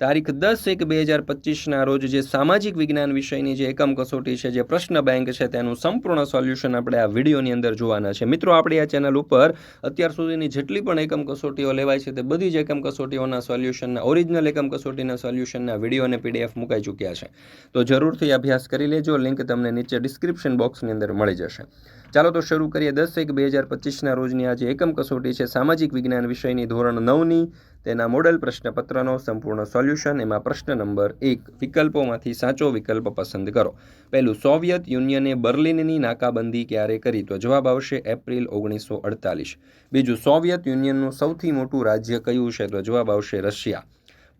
તારીખ દસ એક બે હજાર પચીસના રોજ જે સામાજિક વિજ્ઞાન વિષયની જે એકમ કસોટી છે, જે પ્રશ્ન બેંક છે, તેનું સંપૂર્ણ સોલ્યુશન આપણે આ વિડીયોની અંદર જોવાના છે. મિત્રો, આપણી આ ચેનલ ઉપર અત્યાર સુધીની જેટલી પણ એકમ કસોટીઓ લેવાય છે, તે બધી જ એકમ કસોટીઓના સોલ્યુશનના, ઓરિજિનલ એકમ કસોટીના સોલ્યુશનના વીડિયો અને પીડીએફ મુકાઈ ચૂક્યા છે. તો જરૂરથી અભ્યાસ કરી લેજો, લિંક તમને નીચે ડિસ્ક્રિપ્શન બોક્સની અંદર મળી જશે. ચાલો તો શરૂ કરીએ. દસ એક બે હજાર પચીસના રોજની આજે એકમ કસોટી છે, સામાજિક વિજ્ઞાન વિષયની ધોરણ નવની. તેના મોડલ પ્રશ્નપત્રનો સંપૂર્ણ સોલ્યુશન, એમાં પ્રશ્ન નંબર એક, વિકલ્પોમાંથી સાચો વિકલ્પ પસંદ કરો. પહેલું, સોવિયત યુનિયને બર્લિનની નાકાબંધી ક્યારે કરી? તો જવાબ આવશે એપ્રિલ ઓગણીસો અડતાલીસ. બીજું, સોવિયત યુનિયનનું સૌથી મોટું રાજ્ય કયું છે? તો જવાબ આવશે રશિયા.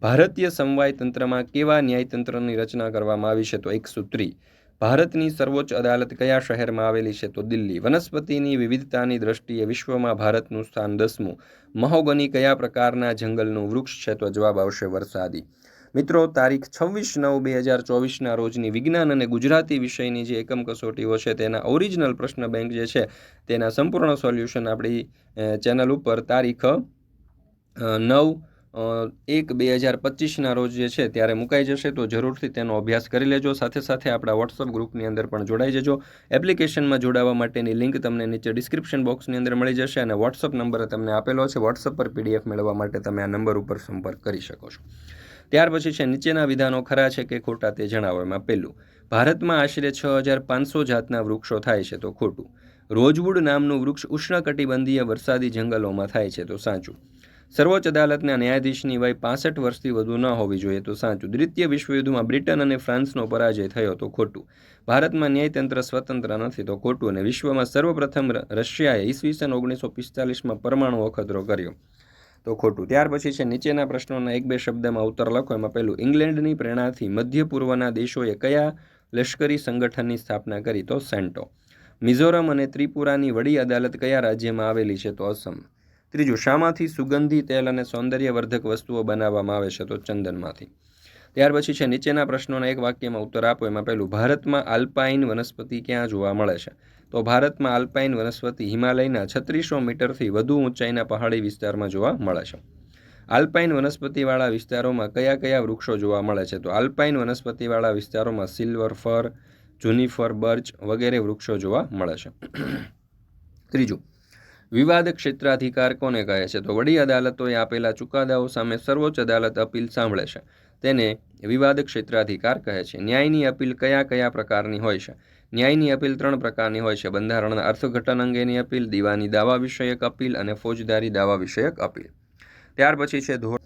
ભારતીય સમવાય તંત્રમાં કેવા ન્યાયતંત્રની રચના કરવામાં આવી છે? તો એક સૂત્રી ભારતની સર્વોચ્ચ અદાલત કયા શહેરમાં આવેલી છે તો દિલ્હી. વનસ્પતિની વિવિધતાની દ્રષ્ટિએ વિશ્વમાં ભારતનું સ્થાન દસમું. મહોગની કયા પ્રકારના જંગલનું વૃક્ષ છે તો જવાબ આવશે વરસાદી. મિત્રો, તારીખ છવ્વીસ નવ બે હજાર ચોવીસના રોજની વિજ્ઞાન અને ગુજરાતી વિષયની જે એકમ કસોટીઓ છે તેના ઓરિજિનલ પ્રશ્ન બેંક જે છે તેના સંપૂર્ણ સોલ્યુશન આપણી ચેનલ ઉપર તારીખ નવ એક બે હજાર પચીસના રોજ જે છે ત્યારે મુકાઈ જશે, તો જરૂરથી તેનો અભ્યાસ કરી લેજો. સાથે સાથે આપણા વોટ્સઅપ ગ્રુપની અંદર પણ જોડાઈ જજો. એપ્લિકેશનમાં જોડાવા માટેની લિંક તમને નીચે ડિસ્ક્રિપ્શન બોક્સની અંદર મળી જશે અને વોટ્સઅપ નંબર તમને આપેલો છે. વોટ્સઅપ પર પીડીએફ મેળવવા માટે તમે આ નંબર ઉપર સંપર્ક કરી શકો છો. ત્યાર પછી છે, નીચેના વિધાનો ખરા છે કે ખોટા તે જણાવો એમાં પહેલું. ભારતમાં આશરે છ હજાર પાંચસો જાતના વૃક્ષો થાય છે, તો ખોટું. રોજવુડ નામનું વૃક્ષ ઉષ્ણકટિબંધીય વરસાદી જંગલોમાં થાય છે, તો સાચું. સર્વોચ્ચ અદાલતના ન્યાયાધીશની વય પાસઠ વર્ષથી વધુ ન હોવી જોઈએ તો સાચું. દ્વિતીય વિશ્વયુદ્ધમાં બ્રિટન અને ફ્રાન્સનો પરાજય થયો તો ખોટું. ભારતમાં ન્યાયતંત્ર સ્વતંત્ર નથી તો ખોટું અને વિશ્વમાં સર્વપ્રથમ રશિયાએ ઈસવીસન ઓગણીસો પિસ્તાલીસમાં પરમાણુ અખતરો કર્યો તો ખોટું. ત્યાર પછી છે નીચેના પ્રશ્નોના એક બે શબ્દમાં ઉત્તર લખો. એમાં પહેલું, ઇંગ્લેન્ડની પ્રેરણાથી મધ્ય પૂર્વના દેશોએ કયા લશ્કરી સંગઠનની સ્થાપના કરી તો સેન્ટો. મિઝોરમ અને ત્રિપુરાની વડી અદાલત કયા રાજ્યમાં આવેલી છે તો અસમ. ત્રીજું, શામાંથી સુગંધી, તેલ અને સૌંદર્યવર્ધક વસ્તુઓ બનાવવામાં આવે છે તો ચંદનમાંથી. ત્યાર પછી છે, નીચેના પ્રશ્નોના એક વાક્યમાં ઉત્તર આપો. એમાં પહેલું, ભારતમાં આલ્પાઇન વનસ્પતિ ક્યાં જોવા મળે છે? તો ભારતમાં આલ્પાઇન વનસ્પતિ હિમાલયના છત્રીસો મીટરથી વધુ ઊંચાઈના પહાડી વિસ્તારમાં જોવા મળે છે. આલ્પાઇન વનસ્પતિવાળા વિસ્તારોમાં કયા કયા વૃક્ષો જોવા મળે છે? તો આલ્પાઇન વનસ્પતિવાળા વિસ્તારોમાં સિલ્વર ફર, જુનિફર બર્ચ વગેરે વૃક્ષો જોવા મળે છે. ત્રીજું વિવાદ ક્ષેત્રાધિકાર કોને કહે છે? તો વડી અદાલતોએ આપેલા ચુકાદાઓ સામે સર્વોચ્ચ અદાલત અપીલ સાંભળે છે. તેને વિવાદ ક્ષેત્રાધિકાર કહે છે. ન્યાયની અપીલ કયા કયા પ્રકારની હોય છે? ન્યાયની અપીલ ત્રણ પ્રકારની હોય છે. બંધારણના અર્થઘટન અંગેની અપીલ, દીવાની દાવા વિષયક અપીલ અને ફોજદારી દાવા વિષયક અપીલ. ત્યાર પછી છે ધોરણ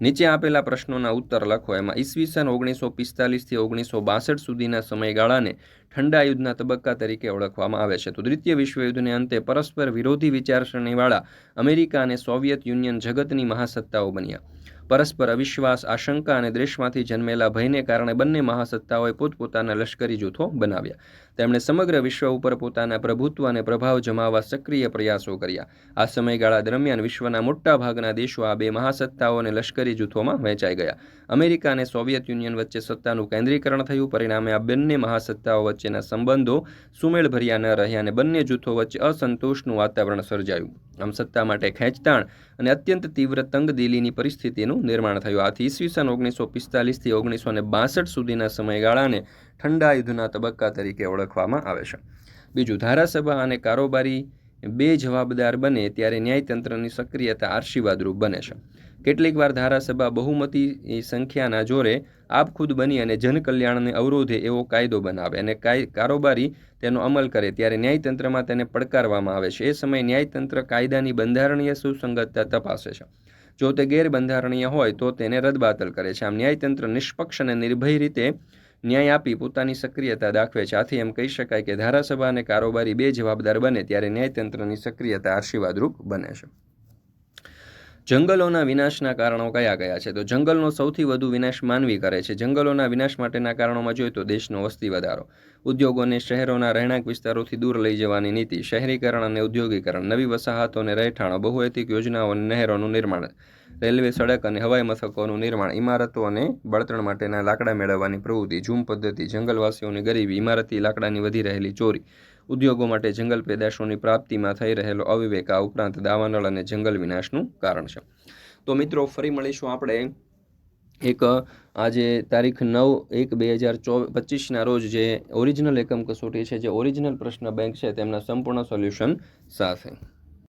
નીચે આપેલા પ્રશ્નોના ઉત્તર લખો. એમાં ઈસવીસન ઓગણીસો પિસ્તાલીસથી ઓગણીસો બાસઠ સુધીના સમયગાળાને ઠંડા યુદ્ધના તબક્કા તરીકે ઓળખવામાં આવે છે. તો દ્વિતીય વિશ્વયુદ્ધને અંતે પરસ્પર વિરોધી વિચારસરણીવાળા અમેરિકા અને સોવિયત યુનિયન જગતની મહાસત્તાઓ બન્યા. પરસ્પર અવિશ્વાસ, આશંકા અને દ્વેષમાંથી જન્મેલા ભયને કારણે બંને મહાસત્તાઓએ પોતપોતાના લશ્કરી જૂથો બનાવ્યા. તેમણે સમગ્ર વિશ્વ ઉપર પોતાના પ્રભુત્વ અને પ્રભાવ જમાવવા સક્રિય પ્રયાસો કર્યા. આ સમયગાળા દરમિયાન વિશ્વના મોટા ભાગના દેશો આ બે મહાસત્તાઓ અને લશ્કરી જૂથોમાં વહેંચાઈ ગયા. અમેરિકા અને સોવિયત યુનિયન વચ્ચે સત્તાનું કેન્દ્રીકરણ થયું. પરિણામે આ બંને મહાસત્તાઓ વચ્ચેના સંબંધો સુમેળભર્યા ન રહ્યા અને બંને જૂથો વચ્ચે અસંતોષનું વાતાવરણ સર્જાયું. આમ સત્તા માટે ખેંચતાણ અને અત્યંત તીવ્ર તંગદિલીની પરિસ્થિતિનું નિર્માણ થયું. આથી ઈસવીસન ઓગણીસો પિસ્તાલીસથી ઓગણીસો ને બાસઠ સુધીના સમયગાળાને ઠંડા યુદ્ધના તબક્કા તરીકે ઓળખવામાં આવે છે. બીજું, ધારાસભા અને કારોબારી બે જવાબદાર બને ત્યારે ન્યાયતંત્રની સક્રિયતા આશીર્વાદરૂપ બને છે. કેટલીક વાર ધારાસભા બહુમતી સંખ્યાના જોરે આપખુદ બની અને જનકલ્યાણને અવરોધે એવો કાયદો બનાવે અને કારોબારી તેનો અમલ કરે ત્યારે ન્યાયતંત્રમાં તેને પડકારવામાં આવે છે. એ સમયે ન્યાયતંત્ર કાયદાની બંધારણીય સુસંગતતા તપાસે છે. જો તે ગેરબંધારણીય હોય તો તેને રદબાતલ કરે છે. આમ ન્યાયતંત્ર નિષ્પક્ષ અને નિર્ભય રીતે ન્યાય આપી પોતાની સક્રિયતા દાખવે છે. આથી એમ કહી શકાય કે ધારાસભા અને કારોબારી બે જવાબદાર બને ત્યારે ન્યાયતંત્રની સક્રિયતા આશીર્વાદરૂપ બને છે. જંગલોના વિનાશના કારણો કયા કયા છે? તો જંગલનો સૌથી વધુ વિનાશ માનવી કરે છે. જંગલોના વિનાશ માટેના કારણોમાં જોઈએ તો દેશનો વસ્તી વધારો, ઉદ્યોગોને શહેરોના રહેણાંક વિસ્તારોથી દૂર લઈ જવાની નીતિ, શહેરીકરણ અને ઉદ્યોગીકરણ નવી વસાહતો અને રહેઠાણો બહુહેતિક યોજનાઓ અને નહેરોનું નિર્માણ, રેલવે સડક અને હવાઈ મથકોનું નિર્માણ, ઇમારતો અને બળતણ માટેના લાકડા મેળવવાની પ્રવૃત્તિ, ઝૂમ પદ્ધતિ, જંગલવાસીઓની ગરીબી, ઇમારતી લાકડાની વધી રહેલી ચોરી ઉદ્યોગો માટે જંગલ પેદાશોની પ્રાપ્તિમાં થઈ રહેલો અવિવેક આ ઉપરાંત દાવાનળ અને જંગલ વિનાશનું કારણ છે. તો મિત્રો, ફરી મળીશું આપણે એક, આજે તારીખ નવ એક બે હજાર ચો, પચીસના રોજ જે ઓરિજિનલ એકમ કસોટી છે, જે ઓરિજિનલ પ્રશ્ન બેંક છે, તેમના સંપૂર્ણ સોલ્યુશન સાથે.